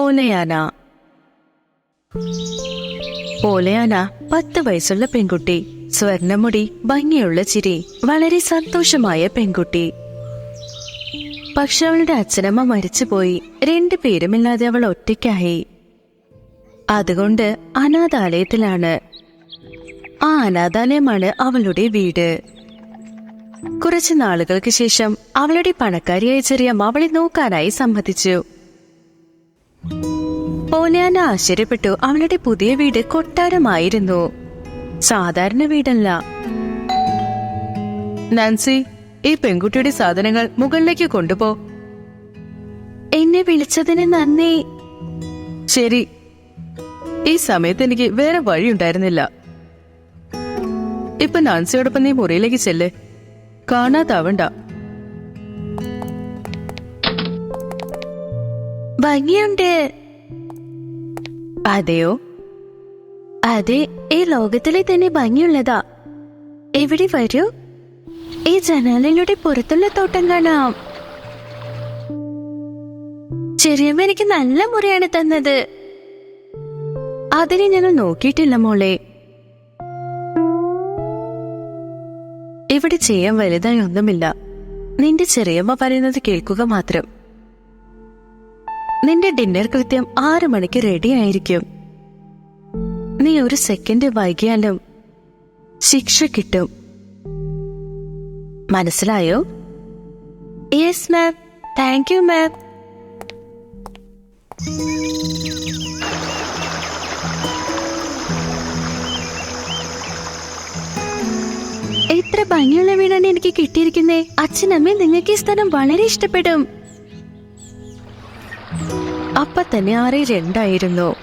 പോലെയാന പോലെയാന പത്ത് വയസ്സുള്ള പെൺകുട്ടി. സ്വർണമുടി ഭംഗിയുള്ള ചിരി വളരെ സന്തോഷമായ പെൺകുട്ടി. പക്ഷെ അവളുടെ അച്ഛനമ്മ മരിച്ചുപോയി. രണ്ടു പേരുമില്ലാതെ അവൾ ഒറ്റയ്ക്കായി. അതുകൊണ്ട് അനാഥാലയത്തിലാണ്. ആ അനാഥാലയമാണ് അവളുടെ വീട്. കുറച്ച് നാളുകൾക്ക് ശേഷം അവളുടെ പണക്കാരിയായ ചെറിയ അവളെ നോക്കാനായി സമ്മതിച്ചു. പോലെയാന ആശ്ചര്യപ്പെട്ടു. അവളുടെ പുതിയ വീട് കൊട്ടാരമായിരുന്നു. സാധാരണ വീടല്ല. നാൻസി ഈ പെൺകുട്ടിയുടെ സാധനങ്ങൾ മുകളിലേക്ക് കൊണ്ടുപോ. എന്നെ വിളിച്ചതിന് നന്ദി. ശരി. ഈ സമയത്ത് എനിക്ക് വേറെ വഴിയുണ്ടായിരുന്നില്ല. ഇപ്പൊ നാൻസിയോടൊപ്പം നീ മുറിയിലേക്ക് ചെല്ലേ. കാണാതാവണ്ട. ഭംഗിയുണ്ട്. അതെയോ? അതെ ഈ ലോകത്തിലെ തന്നെ ഭംഗിയുള്ളതാ. എവിടെ വരൂ? ഈ ജനാലിലൂടെ പുറത്തുള്ള തോട്ടം കാണാം. ചെറിയമ്മ എനിക്ക് നല്ല മുറിയാണ് തന്നത്. അതിനെ ഞങ്ങൾ നോക്കിയിട്ടില്ല മോളെ. ഇവിടെ ചെയ്യാൻ വലുതായി ഒന്നുമില്ല. നിന്റെ ചെറിയമ്മ പറയുന്നത് കേൾക്കുക മാത്രം. നിന്റെ ഡിന്നർ കൃത്യം ആറു മണിക്ക് റെഡി ആയിരിക്കും. നീ ഒരു സെക്കൻഡ് വൈകിയാലും ശിക്ഷ കിട്ടും. മനസ്സിലായോ? Yes ma'am thank you ma'am എത്ര ഭംഗിയുള്ള വീടാണ് എനിക്ക് കിട്ടിയിരിക്കുന്നേ? അച്ഛനമ്മേ നിങ്ങൾക്ക് ഈ സ്ഥലം വളരെ ഇഷ്ടപ്പെടും. അപ്പ തന്നെ ആറേ രണ്ടായിരുന്നു.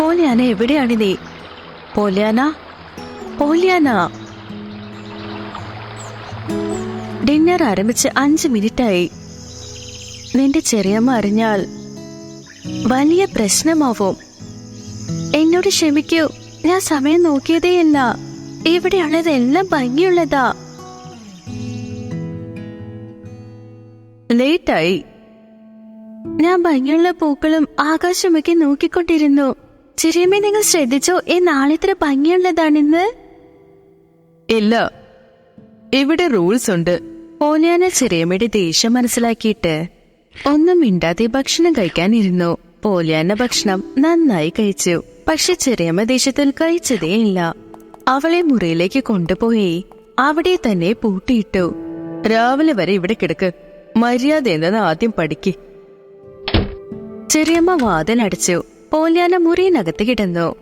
പോലിയാന എവിടെയാണ് നീ? പോലിയാന പോലിയാന ഡിന്നർ ആരംഭിച്ച് അഞ്ച് മിനിറ്റായി. നിന്റെ ചെറിയമ്മ അറിഞ്ഞാൽ വലിയ പ്രശ്നമാവും. എന്നോട് ക്ഷമിക്കൂ ഞാൻ സമയം നോക്കിയതേയല്ല ഇവിടെയുള്ളതെല്ലാം ഭംഗിയുള്ളതാ. ലേറ്റായി. ഞാൻ ഭംഗിയുള്ള പൂക്കളും ആകാശമൊക്കെ നോക്കിക്കൊണ്ടിരുന്നു. ചെറിയമ്മ നിങ്ങൾ ശ്രദ്ധിച്ചോ? ഈ നാളെ ഇത്ര ഭംഗിയുള്ളതാണെന്ന്? ഇല്ല. ഇവിടെ റൂൾസ് ഉണ്ട്. പോലെയാന ചെറിയമ്മയുടെ ദേഷ്യം മനസ്സിലാക്കിയിട്ട് ഒന്നും മിണ്ടാതെ ഭക്ഷണം കഴിക്കാനിരുന്നു. പോലെയാന ഭക്ഷണം നന്നായി കഴിച്ചു. പക്ഷെ ചെറിയമ്മ ദേഷ്യത്തിൽ കഴിച്ചതേയില്ല അവളെ മുറിയിലേക്ക് കൊണ്ടുപോയി അവിടെ തന്നെ പൂട്ടിയിട്ടു. രാവിലെ വരെ ഇവിടെ കിടക്ക്. മര്യാദ എന്തെന്ന് ആദ്യം പഠിക്ക്. ചെറിയമ്മ വാതിലടച്ചു പോല്യാന മുറിയിനകത്ത് കിടന്നു.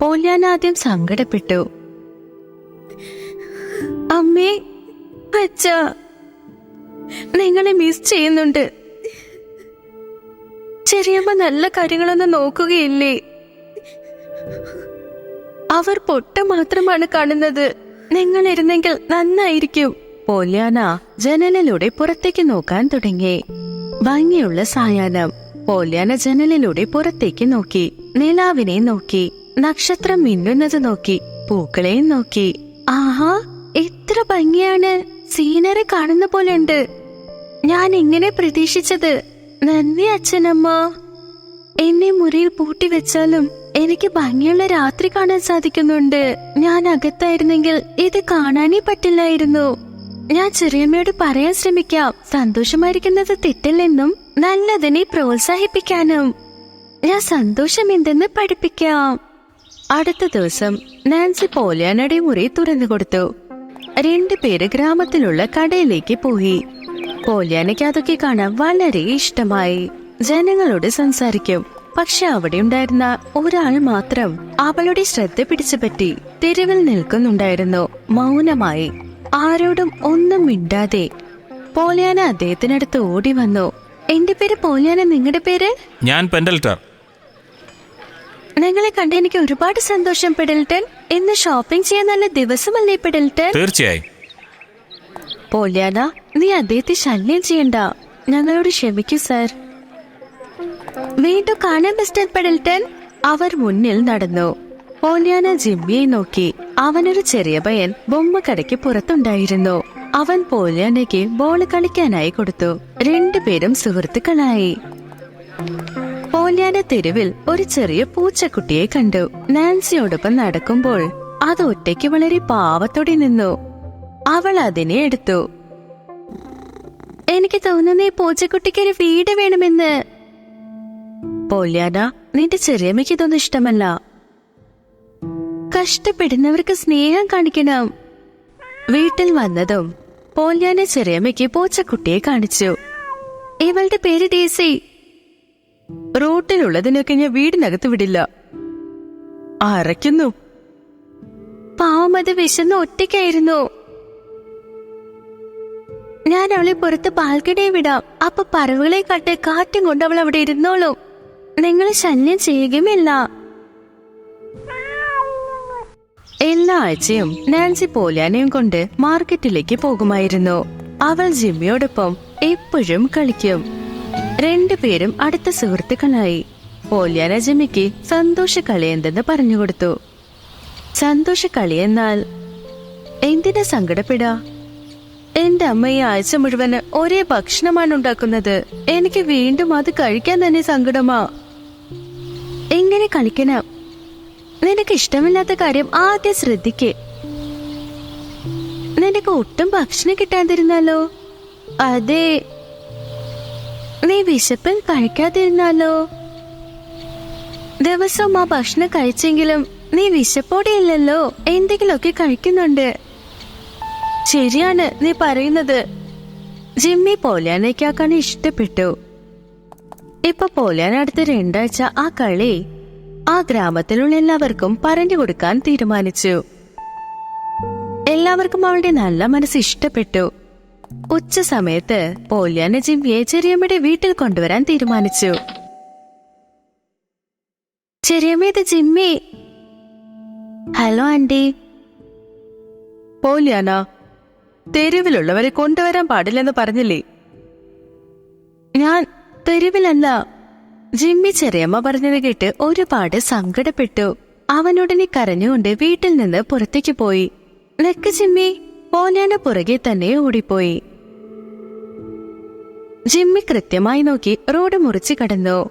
പോല്യാന ആദ്യം സങ്കടപ്പെട്ടു. അമ്മേ അച്ഛ നിങ്ങളെ മിസ് ചെയ്യുന്നുണ്ട്. ചെറിയമ്മ നല്ല കാര്യങ്ങളൊന്നും നോക്കുകയില്ലേ? അവർ പൊട്ട മാത്രമാണ് കാണുന്നത്. നിങ്ങൾ ഇരുന്നെങ്കിൽ നന്നായിരിക്കും. പോല്യാന ജനലിലൂടെ പുറത്തേക്ക് നോക്കാൻ തുടങ്ങി. ഭംഗിയുള്ള സായാഹ്നം. പോല്യാന ജനലിലൂടെ പുറത്തേക്ക് നോക്കി. നിലാവിനെ നോക്കി. നക്ഷത്രം മിന്നുന്നത് നോക്കി. പൂക്കളെയും നോക്കി. ആഹാ എത്ര ഭംഗിയാണ്. സീനറി കാണുന്ന പോലെ ഉണ്ട് ഞാൻ എങ്ങനെ പ്രതീക്ഷിച്ചത്. നന്ദി അച്ഛനമ്മ. എന്നെ മുറിയിൽ പൂട്ടി വെച്ചാലും എനിക്ക് ഭംഗിയുള്ള രാത്രി കാണാൻ സാധിക്കുന്നുണ്ട്. ഞാൻ അകത്തായിരുന്നെങ്കിൽ ഇത് കാണാനേ പറ്റില്ലായിരുന്നു. ഞാൻ ചെറിയമ്മയോട് പറയാൻ ശ്രമിക്കാം. സന്തോഷമായിരിക്കുന്നത് തെറ്റില്ലെന്നും നല്ലതിനെ പ്രോത്സാഹിപ്പിക്കാനും. ഞാൻ സന്തോഷം എന്തെന്ന് പഠിപ്പിക്കാം. അടുത്ത ദിവസം നാൻസി പോലിയാനയുടെ മുറി തുറന്നു കൊടുത്തു. രണ്ടുപേര് ഗ്രാമത്തിലുള്ള കടയിലേക്ക് പോയി. പോലിയാനയ്ക്ക് അതൊക്കെ കാണാൻ വളരെ ഇഷ്ടമായി. ജനങ്ങളോട് സംസാരിക്കും. പക്ഷെ അവിടെ ഉണ്ടായിരുന്ന ഒരാൾ മാത്രം അവളുടെ ശ്രദ്ധ പിടിച്ചുപറ്റി തെരുവിൽ നിൽക്കുന്നുണ്ടായിരുന്നു. മൗനമായി. ആരോടും ഒന്നും മിണ്ടാതെ പോലിയാന അദ്ദേഹത്തിനടുത്ത് ഓടി വന്നു. എന്റെ പേര് പോലിയാന നിങ്ങളുടെ പേര്? ഞാൻ പെൻഡൽട്ടർ. നിങ്ങളെ കണ്ട് എനിക്ക് ഒരുപാട് സന്തോഷം പെഡൽട്ടൻ ഇന്ന് ഷോപ്പിംഗ് ചെയ്യാൻ നല്ല ദിവസമല്ലേ പെഡൽട്ടൻ തീർച്ചയായും. പോലിയാന നീ അദ്ദേഹത്തെ ശല്യം ചെയ്യണ്ട. ഞങ്ങളോട് ക്ഷമിക്കൂ സർ. വീണ്ടും കാണാൻ മിസ്റ്റർ പെഡൽട്ടൻ അവർ മുന്നിൽ നടന്നു. പോലിയാന ജിമ്മിയെ നോക്കി. അവനൊരു ചെറിയ പയ്യൻ ബൊമ്മക്കടയ്ക്ക് പുറത്തുണ്ടായിരുന്നു. അവൻ പോല്യാനയ്ക്ക് ബോൾ കളിക്കാനായി കൊടുത്തു. രണ്ടുപേരും സുഹൃത്തുക്കളായി. പോല്യാന തെരുവിൽ ഒരു ചെറിയ പൂച്ചക്കുട്ടിയെ കണ്ടു. നാൻസിയോടൊപ്പം നടക്കുമ്പോൾ അത് ഒറ്റയ്ക്ക് വളരെ പാവത്തോടെ നിന്നു. അവൾ അതിനെ എടുത്തു. എനിക്ക് തോന്നുന്നു ഈ പൂച്ചക്കുട്ടിക്ക് ഒരു വീട് വേണമെന്ന്. പോല്യാന നിന്റെ ചെറിയമ്മയ്ക്ക് ഇതൊന്നും ഇഷ്ടമല്ല. കഷ്ടപ്പെടുന്നവർക്ക് സ്നേഹം കാണിക്കണം. വീട്ടിൽ വന്നതും പോല്യാന ചെറിയമ്മയ്ക്ക് പോച്ചക്കുട്ടിയെ കാണിച്ചു. ഇവളുടെ പേര് ഡേസി. റോട്ടിലുള്ളതിനൊക്കെ ഞാൻ വീടിനകത്ത് വിടില്ല. അരയ്ക്കുന്നു. പാവം അത് വിശന്ന് ഒറ്റയ്ക്കായിരുന്നു. ഞാൻ അവളെ പുറത്ത് പാൽക്കടയെ വിടാം. അപ്പൊ പറവുകളെ കട്ട് കാറ്റും കൊണ്ട് അവൾ അവിടെ ഇരുന്നോളും. നിങ്ങൾ ശല്യം ചെയ്യുകയുമില്ല. എല്ലാ ആഴ്ചയും നാൻസി പോലാനയും കൊണ്ട് മാർക്കറ്റിലേക്ക് പോകുമായിരുന്നു. അവൾ ജിമ്മിയോടൊപ്പം എപ്പോഴും കളിക്കും. രണ്ടുപേരും അടുത്ത സുഹൃത്തുക്കളായി. പോലിയാന ജിമ്മിക്ക് സന്തോഷ കളി എന്തെന്ന് പറഞ്ഞുകൊടുത്തു സന്തോഷ കളി എന്നാൽ എന്തിനാ സങ്കടപ്പെടാ? എന്റെ അമ്മ ഈ ആഴ്ച മുഴുവൻ ഒരേ ഭക്ഷണമാണ് ഉണ്ടാക്കുന്നത്. എനിക്ക് വീണ്ടും അത് കഴിക്കാൻ തന്നെ സങ്കടമാ. എങ്ങനെ കളിക്കണം? നിനക്ക് ഇഷ്ടമില്ലാത്ത കാര്യം ആദ്യം ശ്രദ്ധിക്കേ. നിനക്ക് ഒട്ടും ഭക്ഷണം കിട്ടാതിരുന്നാലോ? അതെ. നീ വിശപ്പിൽ കഴിക്കാതിരുന്നാലോ? ദിവസവും ആ ഭക്ഷണം കഴിച്ചെങ്കിലും നീ വിശപ്പോടെയില്ലല്ലോ എന്തെങ്കിലുമൊക്കെ കഴിക്കുന്നുണ്ട്. ശരിയാണ് നീ പറയുന്നത്. ജിമ്മി പോലാനയ്ക്കാക്കാൻ ഇഷ്ടപ്പെട്ടു. ഇപ്പൊ പോലാൻ അടുത്ത രണ്ടാഴ്ച ആ കളി ആ ഗ്രാമത്തിലുള്ള എല്ലാവർക്കും പറഞ്ഞു കൊടുക്കാൻ തീരുമാനിച്ചു. എല്ലാവർക്കും അവളുടെ നല്ല മനസ്സ് ഇഷ്ടപ്പെട്ടു. ഉച്ച സമയത്ത് പോല്യാന ചെറിയമ്മയുടെ വീട്ടിൽ കൊണ്ടുവരാൻ തീരുമാനിച്ചു. ചെറിയമ്മ ഇത് ജിമ്മി. ഹലോ ആന്റി പോലിയാന തെരുവിലുള്ളവരെ കൊണ്ടുവരാൻ പാടില്ലെന്ന് പറഞ്ഞില്ലേ? ഞാൻ തെരുവിലല്ല ജിമ്മി ചെറിയമ്മ പറഞ്ഞത് കേട്ട് ഒരുപാട് സങ്കടപ്പെട്ടു. അവനുടനെ കരഞ്ഞുകൊണ്ട് വീട്ടിൽ നിന്ന് പുറത്തേക്ക് പോയി. ലക്ക് ജിമ്മി പോലാന പുറകെ തന്നെ ഓടിപ്പോയി. ജിമ്മി കൃത്യമായി നോക്കി റോഡ് മുറിച്ച് കടന്നു.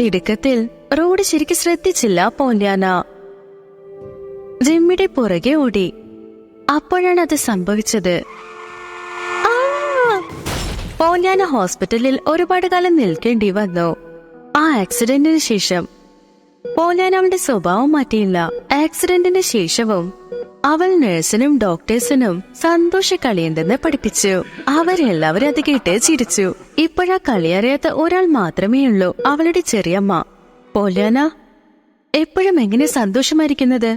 തിടുക്കത്തിൽ റോഡ് ശരിക്ക് ശ്രദ്ധിച്ചില്ല പോല്യാന ജിമ്മിയുടെ പുറകെ ഓടി. അപ്പോഴാണ് അത് സംഭവിച്ചത്! പോല്യാന ഹോസ്പിറ്റലിൽ ഒരുപാട് കാലം നിൽക്കേണ്ടി വന്നു. ആ ആക്സിഡന്റിന് ശേഷം. പോലാൻ അവളുടെ സ്വഭാവം മാറ്റിയില്ല. ആക്സിഡന്റിന് ശേഷവും അവൾ നഴ്സിനും ഡോക്ടേഴ്സിനും സന്തോഷ കളിയുണ്ടെന്ന് പഠിപ്പിച്ചു. അവരെല്ലാവരും അത് കേട്ട് ചിരിച്ചു. ഇപ്പോഴാ കളിയറിയാത്ത ഒരാൾ മാത്രമേ ഉള്ളൂ അവളുടെ ചെറിയമ്മ. പോലാന എപ്പോഴും എങ്ങനെ സന്തോഷമായിരിക്കുന്നത്?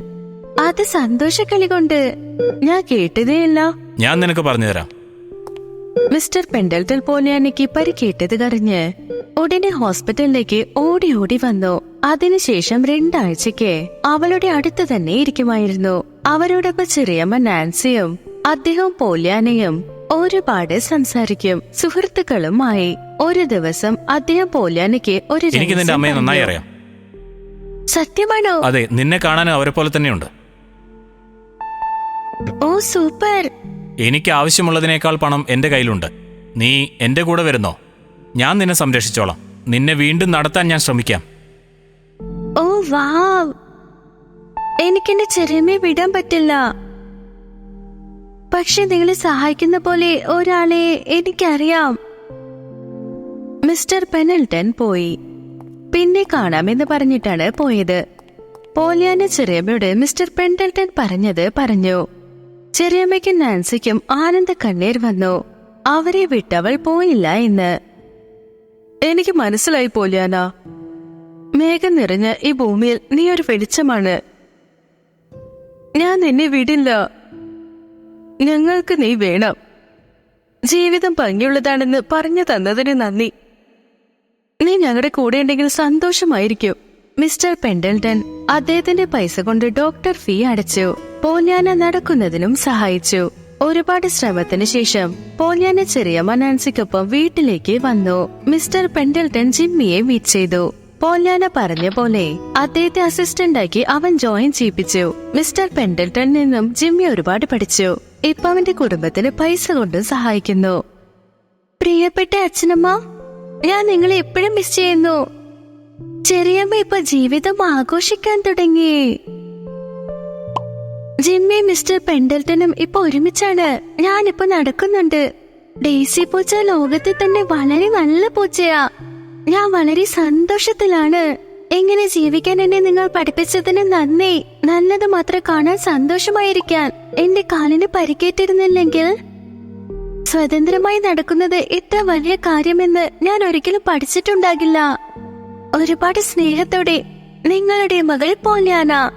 അത് സന്തോഷ കളി കൊണ്ട് ഞാൻ കേട്ടതേയില്ല ഞാൻ നിനക്ക് പറഞ്ഞുതരാം. മിസ്റ്റർ പെൻഡൽറ്റൽ പോലെയാനയ്ക്ക് പരിക്കേറ്റത് കറിഞ്ഞ് ഉടനെ ഹോസ്പിറ്റലിലേക്ക് ഓടി ഓടി വന്നു. അതിനുശേഷം രണ്ടാഴ്ചയ്ക്ക് അവളുടെ അടുത്ത് തന്നെ ഇരിക്കുമായിരുന്നു. അവരോടൊപ്പം ചെറിയമ്മ നാൻസിയും അദ്ദേഹം പോല്യാനയും ഒരുപാട് സംസാരിക്കും. സുഹൃത്തുക്കളുമായി ഒരു ദിവസം അദ്ദേഹം പോല്യാനയ്ക്ക് ഒരു എനിക്ക് നിന്റെ രഹസ്യം അമ്മയെ നന്നായി അറിയാം. സത്യമാണോ? അതെ നിന്നെ കാണാൻ അവരെ പോലെ തന്നെയുണ്ട്. Oh super. എനിക്ക് ആവശ്യമുള്ളതിനേക്കാൾ പണം എന്റെ കയ്യിലുണ്ട്. നീ എന്റെ കൂടെ വരുന്നോ? ഞാൻ നിന്നെ സംരക്ഷിച്ചോളാം. നിന്നെ വീണ്ടും നടത്താൻ ഞാൻ ശ്രമിക്കാം. ഓ വാവ്. എനിക്ക് എന്റെ ചെറിയമ്മയെ വിടാൻ പറ്റില്ല. പക്ഷെ നിങ്ങളെ സഹായിക്കുന്ന പോലെ ഒരാളെ എനിക്കറിയാം. മിസ്റ്റർ പെനൽട്ടൻ പോയി. പിന്നെ കാണാമെന്ന് പറഞ്ഞിട്ടാണ് പോയത്. പോലിയാന ചെറിയമ്മയോട് മിസ്റ്റർ പെൻഡൽട്ടൻ പറഞ്ഞത് പറഞ്ഞു. ചെറിയമ്മയ്ക്കും നാൻസിക്കും ആനന്ദ കണ്ണീർ വന്നു. അവരെ വിട്ടവൾ പോയില്ല എന്ന്. എനിക്ക് മനസ്സിലായി പോലിയാന. മേഘം നിറഞ്ഞ ഈ ഭൂമിയിൽ നീ ഒരു വെളിച്ചമാണ്. ഞാൻ നിന്നെ വിടില്ല. ഞങ്ങൾക്ക് നീ വേണം. ജീവിതം ഭംഗിയുള്ളതാണെന്ന് പറഞ്ഞു തന്നതിന് നന്ദി. നീ ഞങ്ങളുടെ കൂടെ ഉണ്ടെങ്കിൽ സന്തോഷമായിരിക്കും. മിസ്റ്റർ പെൻഡൽട്ടൺ അദ്ദേഹത്തിന്റെ പൈസ കൊണ്ട് ഡോക്ടർ ഫീ അടച്ചു. പോലിയാന നടക്കുന്നതിനും സഹായിച്ചു. ഒരുപാട് ശ്രമത്തിന് ശേഷം പോലിയാന ചെറിയ നാൻസിക്കൊപ്പം വീട്ടിലേക്ക് വന്നു. മിസ്റ്റർ പെൻഡൽട്ടൺ ജിമ്മിയെ മീറ്റ് ചെയ്തു. പോലിയാന പറഞ്ഞ പോലെ അദ്ദേഹത്തെ അസിസ്റ്റന്റ് ആക്കി അവൻ ജോയിൻ ചെയ്യിപ്പിച്ചു. മിസ്റ്റർ പെൻഡൽട്ടൺ നിന്നും ജിമ്മി ഒരുപാട് പഠിച്ചു. ഇപ്പൊ അവന്റെ കുടുംബത്തിന് പൈസ കൊണ്ട് സഹായിക്കുന്നു. പ്രിയപ്പെട്ട അച്ഛനമ്മ ഞാൻ നിങ്ങളെ എപ്പോഴും മിസ് ചെയ്യുന്നു. ചെറിയമ്മ ഇപ്പൊ ജീവിതം ആഘോഷിക്കാൻ തുടങ്ങി. ജിമ്മി മിസ്റ്റർ പെൻഡൽട്ടനും ഇപ്പൊ ഒരുമിച്ചാണ്. ഞാനിപ്പോ നടക്കുന്നുണ്ട്. ഡേസി പൂച്ച ലോകത്തിൽ തന്നെ വളരെ നല്ല പൂച്ചയാ. ഞാൻ വളരെ സന്തോഷത്തിലാണ്. എങ്ങനെ ജീവിക്കാൻ എന്നെ നിങ്ങൾ പഠിപ്പിച്ചതിന് നന്ദി. നല്ലത് മാത്രം കാണാൻ സന്തോഷമായിരിക്കാൻ. എന്റെ കാലിന് പരിക്കേറ്റിരുന്നില്ലെങ്കിൽ? സ്വതന്ത്രമായി നടക്കുന്നത് ഇത്ര വലിയ കാര്യമെന്ന് ഞാൻ ഒരിക്കലും പഠിച്ചിട്ടുണ്ടാകില്ല. ഒരുപാട് സ്നേഹത്തോടെ നിങ്ങളുടെ മകൾ പോലെയാന.